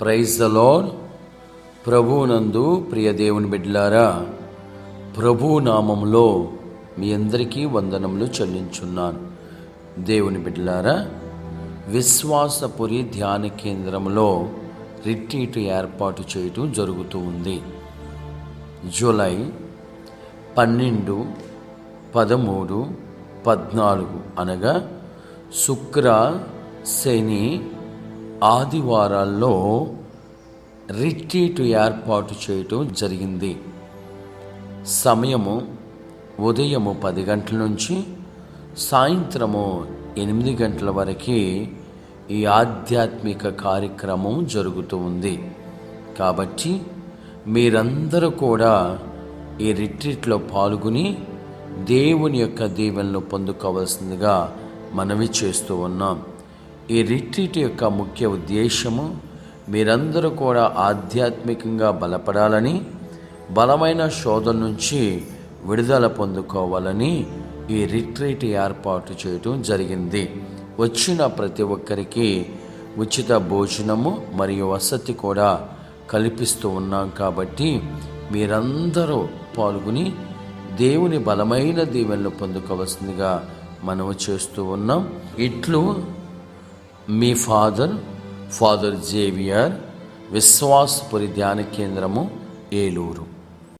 Praise the lord ప్రభువునందు ప్రియ దేవుని బిడ్డలారా ప్రభు నామంలో మీ అందరికీ వందనములు చెల్లించున్నాను. దేవుని బిడ్డలారా విశ్వాసపురి ధ్యాన కేంద్రంలో రిట్రీట్ ఏర్పాటు చేయటం జరుగుతూ ఉంది. జూలై పన్నెండు పదమూడు పద్నాలుగు అనగా శుక్ర శని ఆదివారాల్లో రిట్రీట్ ఏర్పాటు చేయటం జరిగింది. సమయము ఉదయము పది గంటల నుంచి సాయంత్రము ఎనిమిది గంటల వరకు ఈ ఆధ్యాత్మిక కార్యక్రమం జరుగుతూ ఉంది. కాబట్టి మీరందరూ కూడా ఈ రిట్రీట్లో పాల్గొని దేవుని యొక్క దీవెనలు పొందుకోవాల్సిందిగా మనవి చేస్తూ ఉన్నాం. ఈ రిట్రీట్ యొక్క ముఖ్య ఉద్దేశము మీరందరూ కూడా ఆధ్యాత్మికంగా బలపడాలని బలమైన శోధన నుంచి విడుదల పొందుకోవాలని ఈ రిట్రీట్ ఏర్పాటు చేయటం జరిగింది. వచ్చిన ప్రతి ఒక్కరికి ఉచిత భోజనము మరియు వసతి కూడా కల్పిస్తూ ఉన్నాం కాబట్టి మీరందరూ పాల్గొని దేవుని బలమైన దీవెనలు పొందుకోవాల్సిందిగా మనము చేస్తూ ఉన్నాం. ఇట్లు మీ ఫాదర్ ఫాదర్ జేవియర్ విశ్వాసపురి ధ్యాన కేంద్రము ఏలూరు.